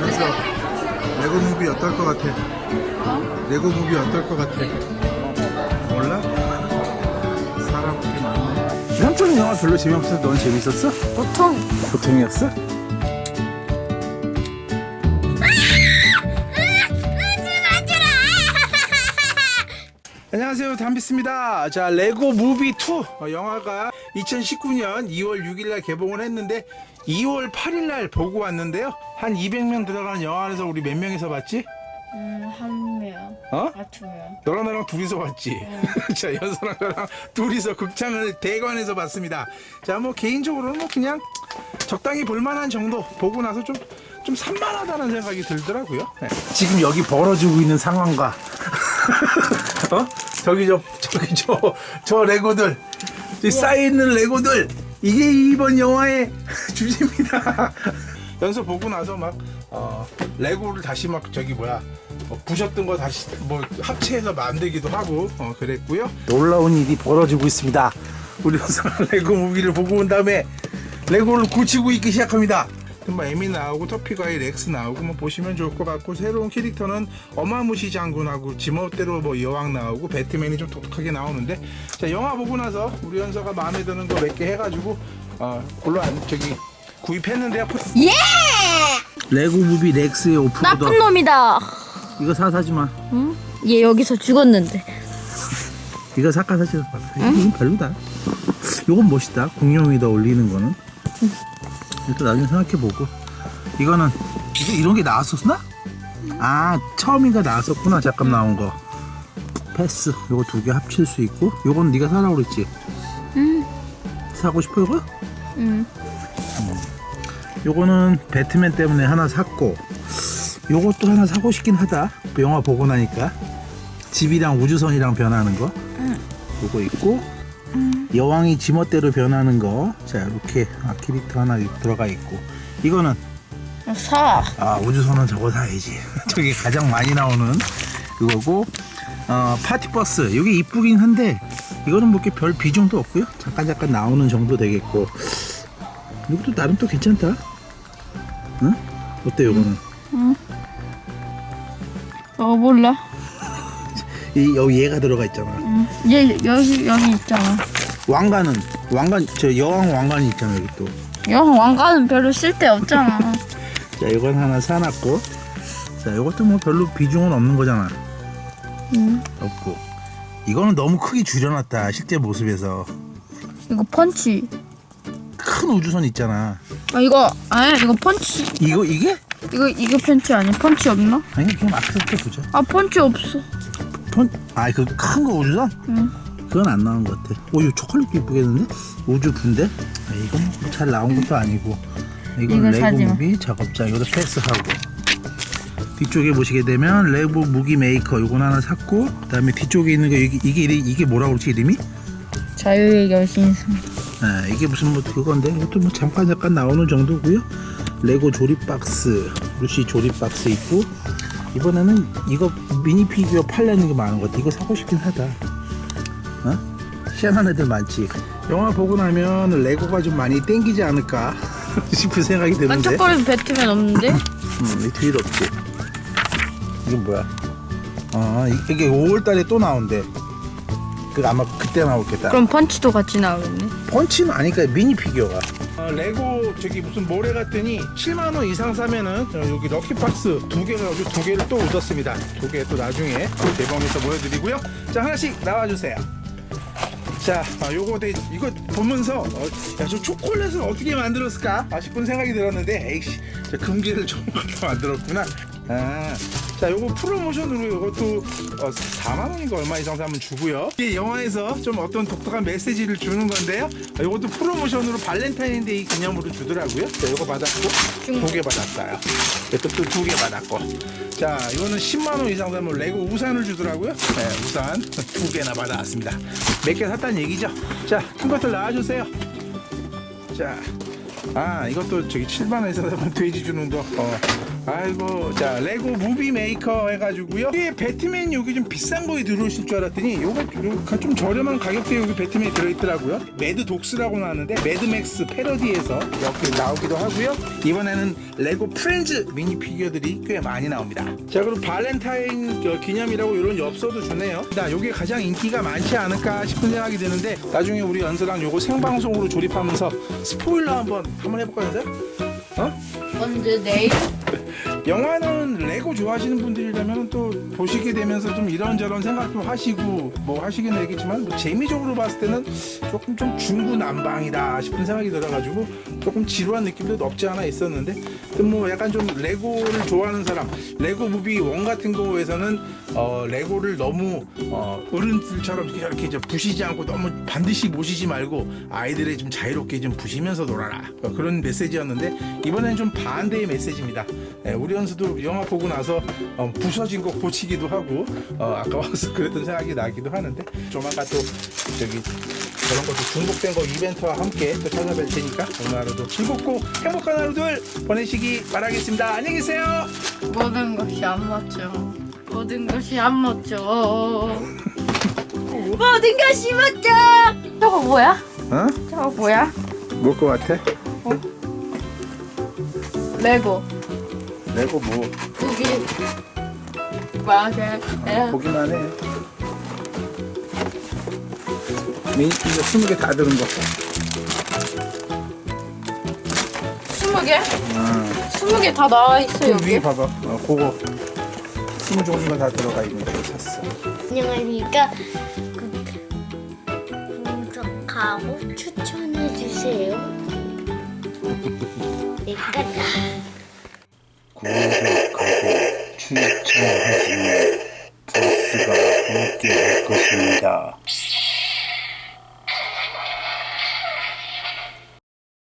그래서 레고 무비 어떨 것 같아? 레고 무비 어떨 것 같아? 몰라? 사람들이 많네. 삼촌은 영화 별로 재미없어서 넌 재밌었어? 보통 보통이었어? 안녕하세요 담비스입니다 자 레고 무비 2 어, 영화가 2019년 2월 6일날 개봉을 했는데 2월 8일날 보고 왔는데요 한 200명 들어가는 영화 안에서 우리 몇 명이서 봤지? 음 한 명, 어? 아 두 명. 너랑 나랑 둘이서 봤지. 자, 연서랑 나랑 둘이서 극장을 대관해서 봤습니다. 자, 뭐 개인적으로는 뭐 그냥 적당히 볼만한 정도 보고 나서 좀, 좀 산만하다는 생각이 들더라고요. 네. 지금 여기 벌어지고 있는 상황과, 어? 저기 저, 저기 저, 저 레고들, 이 쌓여있는 레고들, 이게 이번 영화의 주제입니다. 연서 보고 나서 막, 어, 레고를 다시 막 저기 뭐야, 어, 부셨던 거 다시 뭐 합체해서 만들기도 하고 어, 그랬고요. 놀라운 일이 벌어지고 있습니다. 우리 연서는 레고 무비를 보고 온 다음에 레고를 고치고 있기 시작합니다. 뭐 에미 나오고 터피가이 렉스 나오고 뭐 보시면 좋을 것 같고 새로운 캐릭터는 어마무시 장군하고 지멋대로 뭐 여왕 나오고 배트맨이 좀 독특하게 나오는데 자 영화 보고 나서 우리 연서가 마음에 드는 거 몇 개 해가지고 어 골로 안 저기 구입했는데요. 예! 레고 무비 렉스의 오프로더 나쁜 놈이다. 이거 사 사지 마. 응? 얘 여기서 죽었는데. 이거 사까 사지 마. 이건 별로다. 요건 멋있다. 공룡 위다 올리는 거는. 일단 나중에 생각해보고. 이거는 이게 이런 게 나왔었나? 아 처음인가 나왔었구나. 잠깐 나온 거. 패스. 요거 두 개 합칠 수 있고. 요건 네가 사라고 그랬지. 응. 사고 싶어 이거? 응. 요거는 배트맨 때문에 하나 샀고 요것도 하나 사고 싶긴 하다 그 영화 보고 나니까 집이랑 우주선이랑 변하는 거 요거 있고 여왕이 지멋대로 변하는 거 자 이렇게 아, 캐릭터 하나 들어가 있고. 이거는 사. 아 우주선은 저거 사야지. 저게 가장 많이 나오는 그거고. 어, 파티버스. 이게 이쁘긴 한데 이거는 뭐 이렇게 별 비중도 없고요. 잠깐 잠깐 나오는 정도 되겠고. 이것도 나름 또 괜찮다. 응? 어때 요거는? 어 몰라. 이 여기 얘가 들어가 있잖아. 응. 얘 여기 여기 있잖아. 왕관은 왕관 저 여왕 왕관이 있잖아 여기 또영 왕관은 별로 쓸데 없잖아. 자, 이건 하나 사놨고. 자, 이것도 뭐 별로 비중은 없는 거잖아. 응. 없고. 이거는 너무 크게 줄여놨다, 실제 모습에서. 이거 펀치. 큰 우주선 있잖아. 아 이거 아 이거 펀치. 이거, 이게? 이거 이거 펀치 아니야? 펀치 없나? 아니, 그럼 앞에서 또 보자. 아 펀치 없어. 폰, 아, 그 큰 거 우주선? 응. 그건 안 나온 것 같아. 오, 이거 초콜릿도 이쁘겠는데? 우주 분대? 아, 이건 뭐잘 나온 것도 아니고. 이건 이거 레고 사지 마. 무비 작업자. 이것도 패스하고. 뒤쪽에 보시게 되면 레고 무기 메이커 이건 하나 샀고 그 다음에 뒤쪽에 있는 거 이게 이게 이름- 이게 뭐라고 그러지 이름이? 자유의 여신상. 아, 이게 무슨 뭐 그건데 이것도 뭐 잠깐 잠깐 나오는 정도고요. 레고 조립 박스, 루시 조립 박스 있고 이번에는 이거 미니 피규어 팔려는 게 많은 것 같아. 이거 사고 싶긴 하다. 어? 희한한 애들 많지. 영화 보고 나면 레고가 좀 많이 땡기지 않을까 싶은 생각이 드는데. 반짝거리는 배트맨 없는데? 음, 이 뒤에 없지. 이게 뭐야? 아, 이- 이게 5월달에 또 나온대. 그 아마 그때 나오겠다. 그럼 펀치도 같이 나오겠네. 펀치는 아니까 미니 피규어가. 레고 저기 무슨 모래 갔더니 7만 원 이상 사면은 어, 여기 럭키 박스 두 개를 가지고 두 개를 또 얻었습니다. 두 개 또 나중에 대방에서 보여드리고요. 자 하나씩 나와주세요. 자, 아, 요거 대, 이거 보면서 어, 야저 초콜릿을 어떻게 만들었을까 아, 싶은 생각이 들었는데 에이씨 저 금기를 좀 만들었구나. 아, 자 요거 프로모션으로 이것도 어, 4만 원인가 얼마 이상 사면 주고요. 이게 영화에서 좀 어떤 독특한 메시지를 주는 건데요. 아, 요것도 프로모션으로 발렌타인데이 기념으로 주더라고요. 자 요거 받았고 두 개 받았어요. 이것도 또두 개 받았고. 자 이거는 10만 원 이상 사면 레고 우산을 주더라고요. 네, 우산 두 개나 받아왔습니다. 몇 개 샀다는 얘기죠. 자, 큰 것들 나와주세요. 자, 아 이것도 저기 7만 원에서 돼지 주는 거. 어. 아이고 자 레고 무비 메이커 해가지고요. 이게 배트맨 여기 좀 비싼 거에 들어오실 줄 알았더니 요거 요거 좀 저렴한 가격대에 여기 배트맨이 들어있더라고요. 매드 독스라고 나왔는데 매드맥스 패러디에서 이렇게 나오기도 하고요. 이번에는 레고 프렌즈 미니 피규어들이 꽤 많이 나옵니다. 자 그리고 발렌타인 저 기념이라고 이런 엽서도 주네요. 자 요게 가장 인기가 많지 않을까 싶은 생각이 드는데 나중에 우리 연서랑 요거 생방송으로 조립하면서 스포일러 한번 한번 해볼까요, 연서? 어? 언제 내일? 영화는 레고 좋아하시는 분들이라면 또 보시게 되면서 좀 이런저런 생각도 하시고 뭐 하시긴 되겠지만 뭐 재미적으로 봤을 때는 조금 좀 중구난방이다 싶은 생각이 들어가지고 조금 지루한 느낌도 없지 않아 있었는데 뭐 약간 좀 레고를 좋아하는 사람 레고 무비 원 같은 거에서는 어 레고를 너무 어 어른들처럼 이렇게 이제 부시지 않고 너무 반드시 모시지 말고 아이들의 좀 자유롭게 좀 부시면서 놀아라 어, 그런 메시지였는데 이번에는 좀 반대의 메시지입니다. 예, 우리 연수도 영화 보고 나서 어, 부서진 거 고치기도 하고 어, 아까워서 그랬던 생각이 나기도 하는데 조만간 또 저기 그런 것도 중복된 거 이벤트와 함께 또 찾아뵐 테니까 오늘 하루도 즐겁고 행복한 하루들 보내시기 바라겠습니다. 안녕히 계세요. 모든 것이 안 맞죠. 모든 것이 안 맞죠. 모든 것이 맞죠. 저거 뭐야? 어? 저거 뭐야? 뭘 것 같아? 레고. 레고 뭐 여기. 맞아. 보기만 해. 미니 피규어 20개 다 들은 거. 스무 개? 아. 스무 개 다 나와 있어 그 여기. 위에 봐봐. 어, 그거 스무 종류가 다 들어가 있는 거 샀어. 안녕하십니까. 분석하고 추천해 주세요. 내가 구독하고 추천하시면 보스가 함께 할 것입니다.